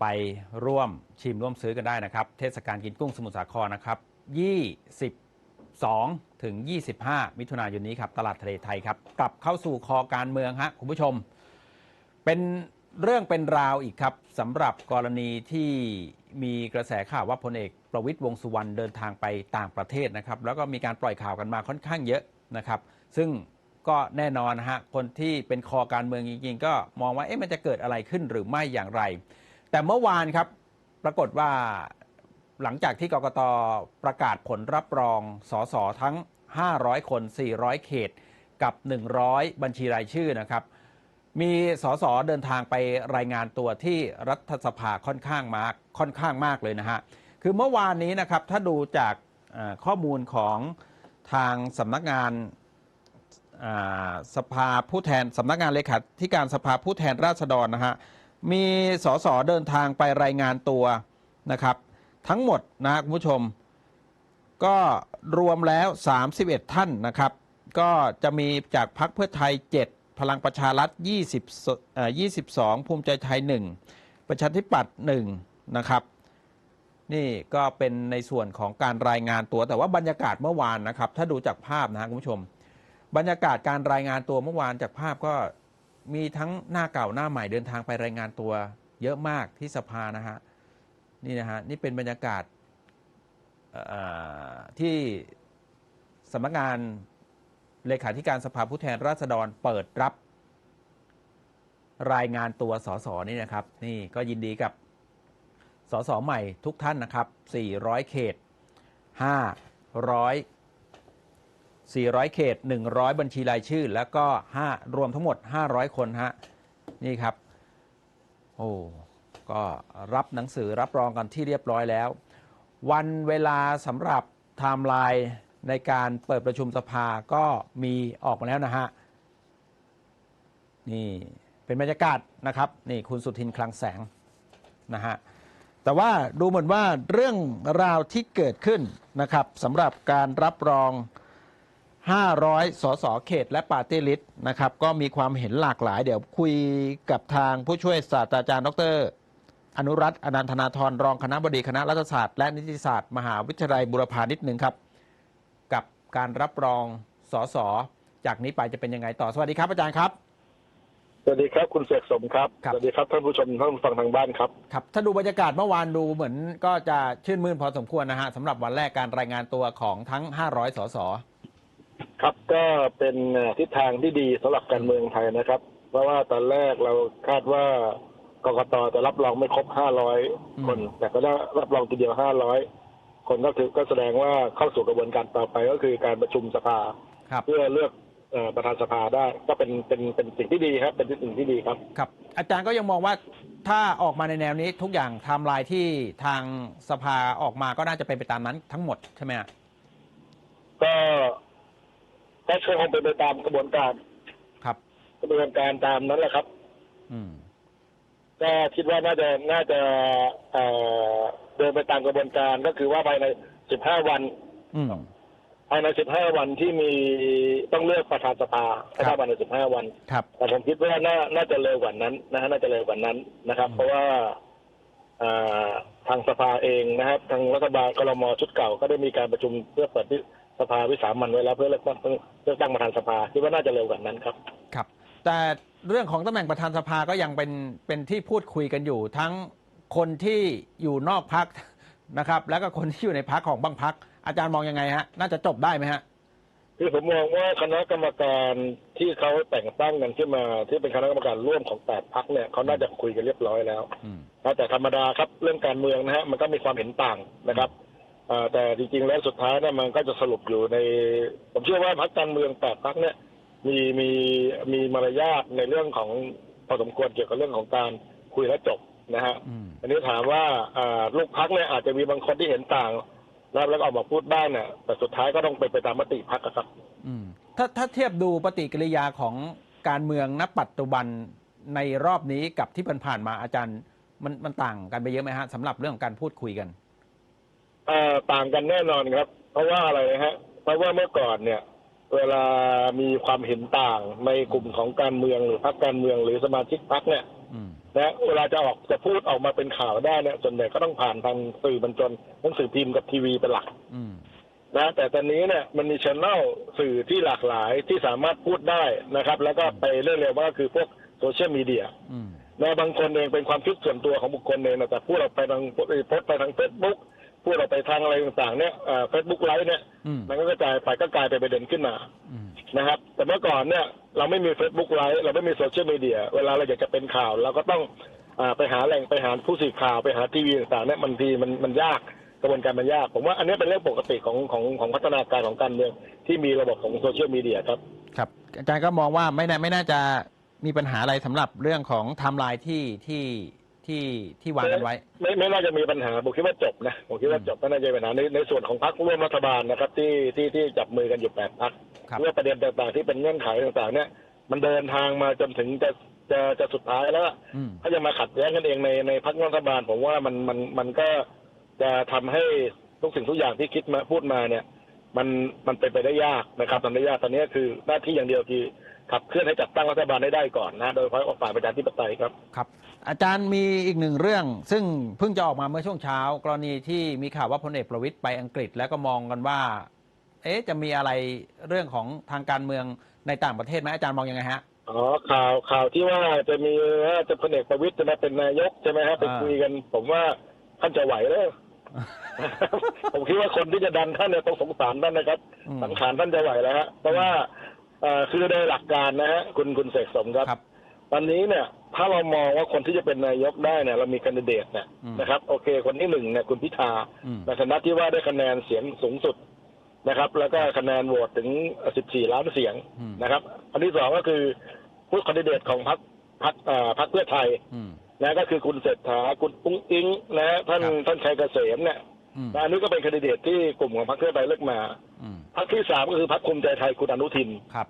ไปร่วมชิมร่วมซื้อกันได้นะครับ เทศกาลกินกุ้งสมุทรสาครนะครับ 22 ถึง 25 มิถุนายนนี้ครับ ตลาดทะเลไทยครับ กลับเข้าสู่คอการเมืองฮะคุณผู้ชม เป็นเรื่องเป็นราวอีกครับสำหรับกรณีที่มีกระแสข่าวว่าพลเอกประวิตยวงษ์สุวรรณเดินทางไปต่างประเทศนะครับ แล้วก็มีการปล่อยข่าวกันมาค่อนข้างเยอะนะครับ ซึ่งก็แน่นอนฮะคนที่เป็นคอการเมืองจริงๆ ก็มองว่าเอ๊ะมันจะเกิดอะไรขึ้นหรือไม่อย่างไร แต่เมื่อวานครับปรากฏว่าหลังจากที่กกตประกาศผลรับรองสสทั้ง 500 คน 400 เขตกับ 100 บัญชีรายชื่อนะครับ มีสสเดินทางไปรายงานตัวที่รัฐสภาค่อนข้างมากค่อนข้างมากเลยนะฮะ คือเมื่อวานนี้นะครับถ้าดูจากข้อมูลของทางสำนักงานสภาผู้แทนสำนักงานเลขาธิการสภาผู้แทนราษฎรนะฮะ มีสสเดินทางไปรายงานตัวนะครับ ทั้งหมดนะคุณผู้ชม ก็รวมแล้ว 31 ท่านนะครับ ก็จะมีจากพรรคเพื่อไทย 7 พลังประชารัฐ20เอ่อ22 ภูมิใจไทย 1 ประชาธิปัตย์1นะครับนี่ก็เป็นในส่วนของการรายงานตัวแต่ว่าบรรยากาศเมื่อวานนะครับ ถ้าดูจากภาพนะฮะคุณผู้ชม บรรยากาศการรายงานตัวเมื่อวานจากภาพก็ มีทั้งหน้าเก่าหน้าใหม่เดินทางไปรายงานตัว เยอะมากที่สภานะฮะนี่นะฮะนี่เป็นบรรยากาศที่สำนักงานเลขาธิการสภาผู้แทนราษฎรเปิดรับ รายงานตัวสสนี่นะครับ นี่ก็ยินดีกับสสใหม่ทุกท่านนะครับ 400 เขต 500 400 เขต 100 บัญชีรายชื่อ แล้วก็ 5 รวมทั้งหมด 500 คนฮะ นี่ครับ โอ้ ก็รับหนังสือรับรองกันที่เรียบร้อยแล้ว วันเวลาสำหรับไทม์ไลน์ในการเปิดประชุมสภาก็มีออกมาแล้วนะฮะ นี่เป็นบรรยากาศนะครับ นี่คุณสุทินคลังแสงนะฮะแต่ว่าดูเหมือนว่าเรื่องราวที่เกิดขึ้นนะครับสำหรับการรับรอง 500 สส เขต และปาร์ตี้ลิสต์นะครับ ก็มีความเห็นหลากหลาย เดี๋ยวคุยกับทางผู้ช่วยศาสตราจารย์ ดร อนุรัตน์อนันทนาธรรองคณะบดีคณะรัฐศาสตร์ และนิติศาสตร์ มหาวิทยาลัยบุรพานิดหนึ่งครับ กับการรับรองสส จากนี้ไปจะเป็นยังไงต่อ สวัสดีครับอาจารย์ครับ สวัสดีครับคุณเสกสมครับ ครับ สวัสดีครับท่านผู้ชมท่านผู้ฟังทางบ้านครับ ครับ ถ้าดูบรรยากาศเมื่อวานดูเหมือนก็จะชื่นมื่นพอสมควรนะฮะสำหรับวันแรกการรายงานตัวของทั้ง 500 สส ครับก็เป็นเอ่อทิศทางที่ดีสำหรับการเมืองไทยนะครับ เพราะว่าตอนแรกเราคาดว่ากกตจะรับรองไม่ครบ500คน แต่ก็ได้รับรองทีเดียว500คนก็ถือก็แสดงว่าเข้าสู่กระบวนการต่อไปก็คือการประชุมสภาครับเพื่อเลือกเอ่อประธานสภาได้ก็เป็นเป็นเป็นสิ่งที่ดีครับ เป็นสิ่งที่ดีครับครับ อาจารย์ก็ยังมองว่าถ้าออกมาในแนวนี้ทุกอย่างไทม์ไลน์ที่ทางสภาออกมาก็น่าจะเป็นไปตามนั้นทั้งหมดใช่ไหม ฮะก็ก็คงเป็นไปตามกระบวนการครับ กระบวนการตามนั้นแหละครับ อืม ก็คิดว่าน่าจะน่าจะเอ่อเดินไปตามกระบวนการก็คือว่าภายใน 15 วันอืม ภายใน 15 วันที่มีต้องเลือกประธานสภาครับถ้าภายใน15 วัน ครับ แต่ผมคิดว่าน่าน่าจะเร็วกว่านั้นนะฮะน่าจะเร็วกว่านั้นนะครับ อืม เพราะว่าเอ่อทางสภาเองนะครับ ทางรัฐบาลกรมชุดเก่าก็ได้มีการประชุมเพื่อเปิด สภาวิสามันไว้แล้วเพื่อเลือกตั้งเลือกตั้งประธานสภาคิดว่าน่าจะเร็วกว่านั้นครับครับ แต่เรื่องของตำแหน่งประธานสภาก็ยังเป็นเป็นที่พูดคุยกันอยู่ ทั้งคนที่อยู่นอกพักนะครับ แล้วก็คนที่อยู่ในพักของบางพักอาจารย์มองยังไงฮะ น่าจะจบได้ไหมฮะคือผมมองว่าคณะกรรมการที่เขาแต่งตั้งกันขึ้นมา ที่เป็นคณะกรรมการร่วมของแปดพักเนี่ยเขาน่าจะคุยกันเรียบร้อยแล้วอืมแต่ธรรมดาครับเรื่องการเมืองนะฮะมันก็มีความเห็นต่างนะครับอ่า แต่จริงๆแล้วสุดท้ายเนี่ยมันก็จะสรุปอยู่ใน ผมเชื่อว่าพักการเมืองแปดพักเนี่ยมีมีมีมารยาทในเรื่องของพอสมควรเกี่ยวกับเรื่องของการคุยและจบนะฮะอืมอันนี้ถามว่าอ่าลูกพักเนี่ยอาจจะมีบางคนที่เห็นต่างแล้วแล้วก็ออกมาพูดบ้างเนี่ยแต่สุดท้ายก็ต้องเป็นไปตามมติพักครับอืมถ้าถ้าเทียบดูปฏิกิริยาของการเมืองณปัจจุบันในรอบนี้กับที่ผ่านๆมาอาจารย์มันมันต่างกันไปเยอะไหมฮะสำหรับเรื่องของการพูดคุยกัน เอ่อต่างกันแน่นอนครับ เพราะว่าอะไรนะฮะ เพราะว่าเมื่อก่อนเนี่ย เวลามีความเห็นต่างในกลุ่มของการเมืองหรือพรรคการเมืองหรือสมาชิกพรรคเนี่ยอืม นะเวลาจะออกจะพูดออกมาเป็นข่าวได้เนี่ยส่วนใหญ่ก็ต้องผ่านทางสื่อบัญชนหนังสือพิมพ์กับทีวีเป็นหลัก อืม นะแต่ตอนนี้เนี่ยมันมีช่องสื่อที่หลากหลายที่สามารถพูดได้นะครับ แล้วก็ไปเรื่องเร็วมากก็คือพวกโซเชียลมีเดียอืม นะบางคนเองเป็นความคิดส่วนตัวของบุคคลเองนะแต่พูดออกไปทางโพสต์ไปทางเฟซบุ๊ก พูดออกไปทางอะไรต่างๆเนี่ยเฟซบุ๊กไลฟ์เนี่ย อืม มันก็กระจายไปก็กลายเป็นประเด็นขึ้นมาอืม นะครับ แต่เมื่อก่อนเนี่ยเราไม่มี Facebook ไลฟ์เราไม่มีโซเชียลมีเดียเวลาเราอยากจะเป็นข่าวเราก็ต้องอาไปหาแหล่งไปหาผู้สื่อข่าวไปหาทีวีต่างๆเนี่ยมันทีมันมันยากกระบวนการมันยาก ผมว่าอันนี้เป็นเรื่องปกติของของของพัฒนาการของการเมืองที่มีระบบของโซเชียลมีเดียครับ ครับอาจารย์ก็มองว่าไม่น่าไม่น่าจะมีปัญหาอะไรสำหรับเรื่องของไทม์ไลน์ที่ที่ ที่ที่วางกันไว้ ไม่ไม่น่าจะมีปัญหาผมคิดว่าจบนะผมคิดว่าจบไม่น่าจะมีปัญหาในในส่วนของพรรคร่วมรัฐบาลนะครับ ที่ที่ที่จับมือกันอยู่แปดพรรคครับเรื่องประเด็นต่างๆ ที่เป็นเงื่อนไขต่างๆ เนี่ย มันเดินทางมาจนถึงจะจะจะสุดท้ายแล้วอะอืมถ้าจะมาขัดแย้งกันเองในในพรรครัฐบาล ผมว่ามันมันมันก็จะทำให้ทุกสิ่งทุกอย่างที่คิดมาพูดมาเนี่ย มันมันเป็นไปได้ยากนะครับทำได้ยากตอนนี้คือหน้าที่อย่างเดียวคือขับเคลื่อนให้จัดตั้งรัฐบาลให้ได้ก่อนนะ โดยเฉพาะฝ่ายประชาธิปไตยครับ ครับ อาจารย์มีอีกหนึ่งเรื่อง ซึ่งเพิ่งจะออกมาเมื่อช่วงเช้า กรณีที่มีข่าวว่าพลเอกประวิตยไปอังกฤษ แล้วก็มองกันว่า เอ๊ะจะมีอะไรเรื่องของทางการเมืองในต่างประเทศไหมอาจารย์มองยังไงฮะอ๋อข่าวข่าวที่ว่าจะมีว่าจะพลเอกประวิตยจะมาเป็นนายกใช่ไหมฮะไปอ่าคุยกัน ผมว่าท่านจะไหวเลยผมคิดว่าคนที่จะดันท่านเนี่ยต้องสงสารท่านนะครับอืมสังขารท่านจะไหวแล้วฮะเพราะว่าเอ่อคือโดยหลักการนะฮะคุณคุณเสกสมครับครับตอนนี้เนี่ย ถ้าเรามองว่าคนที่จะเป็นนายกได้เนี่ยเรามีแคนดิเดตเนี่ยอืมนะครับ โอเค คนที่หนึ่งเนี่ยคุณพิธาอืมในฐานะที่ว่าได้คะแนนเสียงสูงสุดนะครับ แล้วก็คะแนนโหวตถึง 14 ล้านเสียงอืมนะครับ อันที่สองก็คือผู้คนดิเดตของพรรคพรรคเอ่อพรรคเพื่อไทยอืมนะก็คือคุณเศรษฐาคุณปุ้งอิงนะฮะท่านครับท่านชัยเกษมเนี่ยอืมนะอันนี้ก็เป็นแคนดิเดตที่กลุ่มของพรรคเพื่อไทยเลือกมาอืมพรรคที่สามก็คือพรรคภูมิใจไทยคุณอนุทินครับ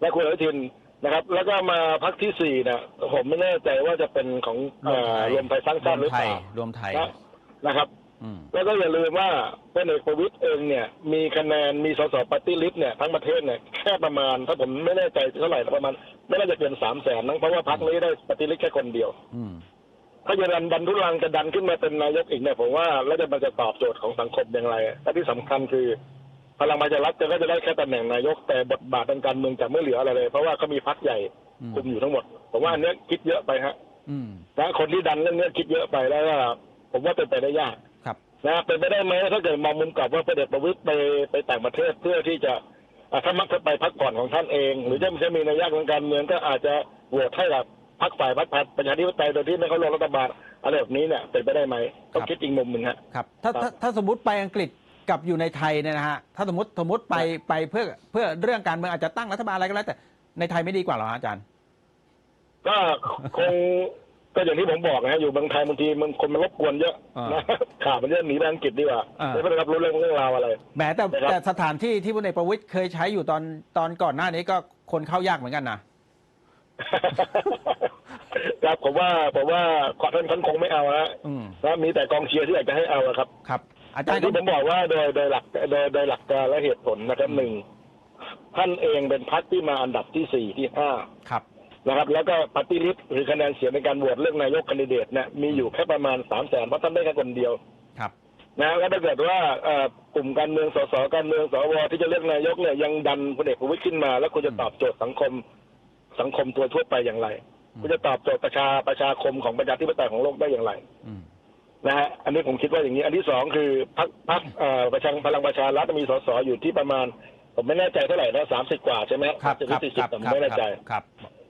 และคุณอนุทิน นะครับ แล้วก็มาพรรคที่สี่เนี่ยผมไม่แน่ใจว่าจะเป็นของเอ่อรวมไทยสร้างชาติหรือเปล่ารวมไทยนะนะครับ อืมแล้วก็อย่าลืมว่าพลเอกประวิตยเองเนี่ย มีคะแนนมีสสปฏิริษเนี่ยทั้งประเทศเนี่ยแค่ประมาณ ถ้าผมไม่แน่ใจเท่าไหร่นะประมาณไม่น่าจะเกินสามแสนนะเพราะว่าพรรคนี้ได้ปฏิริษแค่คนเดียว อืม ถ้าจะดันดันทุลังจะดันขึ้นมาเป็นนายกอีกเนี่ยผมว่าแล้วจะมันจะตอบโจทย์ของสังคมอย่างไรและที่สำคัญคือ พลังประชารัฐจะก็จะได้แค่ตำแหน่งนายกแต่บทบาททางการเมืองจะไม่เหลืออะไรเลย เพราะว่าเขามีพรรคใหญ่อืมคุมอยู่ทั้งหมดผมว่าอันเนี้ยคิดเยอะไปฮะอืมนะคนที่ดันเรื่องเนี้ยคิดเยอะไปแล้วก็ผมว่าเป็นไปได้ยากครับนะเป็นไปได้ไหมถ้าเกิดมองมุมกลับว่าพลเอกประวิตยไปไปต่างประเทศเพื่อที่จะอะถ้ามักจะไปพักผ่อนของท่านเอง หรือจะจะมีนัยยะทางการเมืองก็อาจจะโหวตให้กับพรรคฝ่ายพรรคประชาธิปไตยโดยที่ไม่เข้าร่วมรัฐบาลอะไรแบบนี้เนี่ยเป็นไปได้ไหมต้องครับคิดอีกมุมหนึ่งฮะครับถ้าครับถ้าถ้าสมมติไปอังกฤษ กับอยู่ในไทยเนี่ยนะฮะถ้าสมมติสมมติไปไปเพื่อเพื่อเรื่องการเมืองอาจจะตั้งรัฐบาลอะไรก็แล้วแต่ในไทยไม่ดีกว่าเหรอฮะอาจารย์ ก็คงก็อย่างที่ผมบอกนะฮะอยู่บางไทยบางทีมันคนมันรบกวนเยอะอ่านนะข่าวมันเยอะหนีไปอังกฤษดีกว่าอ่าไม่ได้รับรู้เรื่องเรื่องราวอะไรแหมแต่นะครับแต่สถานที่ที่พลเอกประวิตยเคยใช้อยู่ตอนตอนก่อนหน้านี้ก็คนเข้ายากเหมือนกันนะครับผมว่าผมว่าท่านท่านคงไม่เอาฮะอืมนะมีแต่กองเชียร์ที่อยากจะให้เอาอะครับครับ อาอจารย่างย์ก็ที่ผมบอกว่าโดยโดยหลักโดยโดยหลักการและเหตุผลนะครับหนึ่งท่านเองเป็นพรรคที่มาอันดับที่สี่ที่ห้าครับนะครับ แล้วก็ปฏิริษีหรือคะแนนเสียงในการโหวตเลือกนายกคนดิเดตเนี่ยมีอยู่แค่ประมาณสามแสนเพราะท่านได้แค่คนเดียวครับนะแล้วถ้าเกิดว่าเอ่อกลุ่มการเมืองสสการเมืองสวที่จะเลือกนายกเนี่ยยังดันพลเอกประวิตยขึ้นมา แล้วคุณจะตอบโจทย์สังคมสังคมตัวทั่วไปอย่างไรอืมคุณจะตอบโจทย์ประชาประชาคมของประชาธิปไตยของโลกได้อย่างไรอืม นะฮะอันนี้ผมคิดว่าอย่างนี้ อันที่สองคือพรรคพรรคเอ่อประชาพลังประชารัฐมีสสอยู่ที่ประมาณ ผมไม่แน่ใจเท่าไหร่นะสามสิบกว่าใช่ไหมครับจะครับสี่คสิบรับผมครับไม่แน่ใจครับ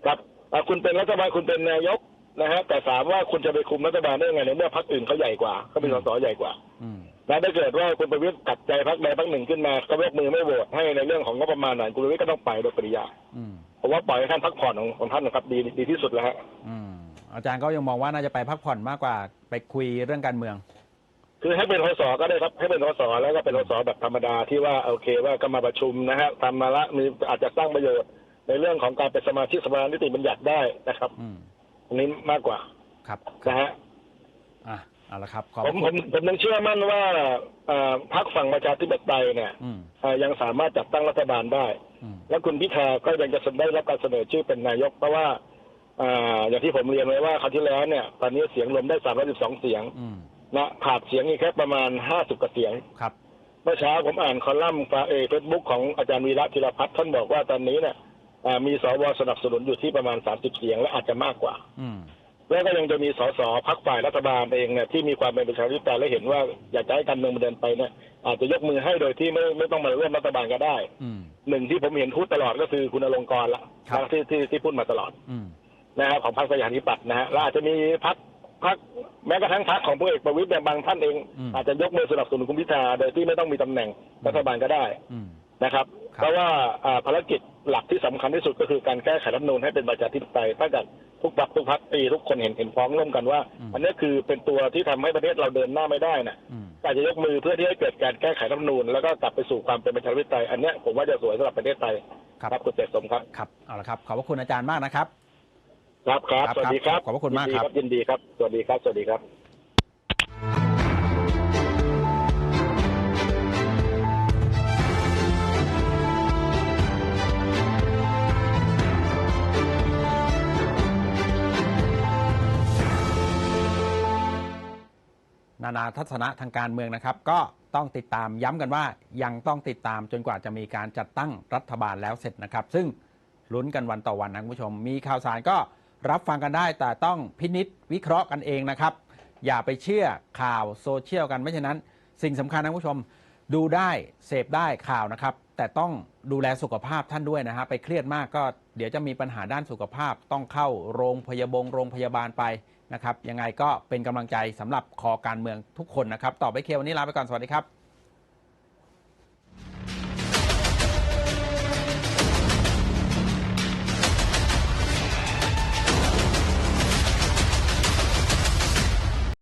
ครับอะคุณเป็นรัฐบาลคุณเป็นนายกนะฮะแต่ถามว่าคุณจะไปคุมรัฐบาลได้ยังไงในเมื่อพรรคอื่นเขาใหญ่กว่าเขามีสสใหญ่กว่าอืมนะถ้าเกิดว่าคุณประวิตรตัดใจพรรคใดพรรคหนึ่งขึ้นมาก็ยกมือไม่โหวตให้ในเรื่องของงบประมาณไหนคุณประวิตรก็ต้องไปโดยปริยายอืมผมว่าปล่อยให้ท่านพักผ่อนของของท่านนะครับดีดีที่สุดแล้วฮะอืมอาจารย์ก็ยังมองว่าน่าจะไปพักผ่อนมากกว่า ไปคุยเรื่องการเมือง คือให้เป็นสสก็ได้ครับให้เป็นสสแล้วก็เป็นสสแบบธรรมดาที่ว่าโอเคว่าก็มาประชุมนะฮะทำมาละมีอาจจะสร้างประโยชน์ในเรื่องของการเป็นสมาชิกสภานิติบัญญัติได้นะครับอืมอันนี้มากกว่าครับนะฮะอะเอาละครับขอบผมคุผณมผมยังเชื่อมั่นว่าเอ่อพรรคฝั่งประชาธิปไตยเนี่ยอืมเอ่อยังสามารถจัดตั้งรัฐบาลได้อืมและคุณพิธาก็ยังจะได้รับการเสนอชื่อเป็นนายกเพราะว่า อ่าอย่างที่ผมเรียนไว้ว่าคราวที่แล้วเนี่ย ตอนนี้เสียงรวมได้ 312 เสียงอืมนะขาดเสียงอีกแค่ประมาณ 50กว่าเสียงครับเมื่อเช้าผมอ่านคอลัมน์ฟาเอเฟซบุ๊กของอาจารย์วีระธีรพัฒน์ท่านบอกว่าตอนนี้เนี่ยอ่ามีสวสนับสนุนอยู่ที่ประมาณ 30 เสียงและอาจจะมากกว่าอืมแล้วก็ยังจะมีสสพักฝ่ายรัฐบาลเองเนี่ยที่มีความเป็นประชาธิปไตยและเห็นว่าอยากจะให้การเมืองมันเดินไปเนี่ยอาจจะยกมือให้โดยที่ไม่ไม่ต้องมาร่วมรัฐบาลก็ได้อืมหนึ่งที่ผมเห็นพูดตลอดก็คือคุณอลงกรณ์ละครับที่ที่ที่พูดมาตลอดอืม นะครับของพรรคประชาธิปัตย์นะฮะแล้วอาจจะมีพักพักแม้กระทั่งพักของพลเอกประวิตยเนี่ยบางท่านเอง อืมอาจจะยกมือสนับสนุนคุณพิธาโดยที่ไม่ต้องมีตำแหน่งรัฐบาลก็ได้อืม นะครับ ครับ เพราะว่าอ่าภารกิจหลักที่สำคัญที่สุดก็คือการแก้ไขรัฐธรรมนูญให้เป็นประชาธิปไตยถ้าเกิดทุกพรรคทุกพรรคเอ่อทุกคนเห็นเห็นพ้องร่วมกันว่า อันนี้คือเป็นตัวที่ทำให้ประเทศเราเดินหน้าไม่ได้นะ อืมอาจจะยกมือเพื่อที่ให้เกิดการแก้ไขรัฐธรรมนูญแล้วก็กลับไปสู่ความเป็นประชาธิปไตยอันเนี้ยผมว่าจะสวยสำหรับประเทศไทยครับ คุณเสกสมครับ ครับ เอาละครับ ขอบพระคุณอาจารย์มากนะครับ ครับครับครับสวัสดีครับขอบพระคุณมากครับยินดีครับสวัสดีครับสวัสดีครับนานาทัศนะทางการเมืองนะครับ ก็ต้องติดตามย้ำกันว่ายังต้องติดตามจนกว่าจะมีการจัดตั้งรัฐบาลแล้วเสร็จนะครับ ซึ่งลุ้นกันวันต่อวันนะคุณผู้ชม มีข่าวสารก็ รับฟังกันได้แต่ต้องพินิษวิเคราะห์กันเองนะครับ อย่าไปเชื่อข่าวโซเชียลกันไม่ฉะนั้น สิ่งสำคัญนะคุณผู้ชมดูได้เสพได้ข่าวนะครับ แต่ต้องดูแลสุขภาพท่านด้วยนะฮะไปเครียดมากก็เดี๋ยวจะมีปัญหาด้านสุขภาพ ต้องเข้าโรงพยาบงโรงพยาบาลไปนะครับยังไงก็เป็นกำลังใจสำหรับคอการเมืองทุกคนนะครับ ต่อไปเควันนี้ลาไปก่อนสวัสดีครับ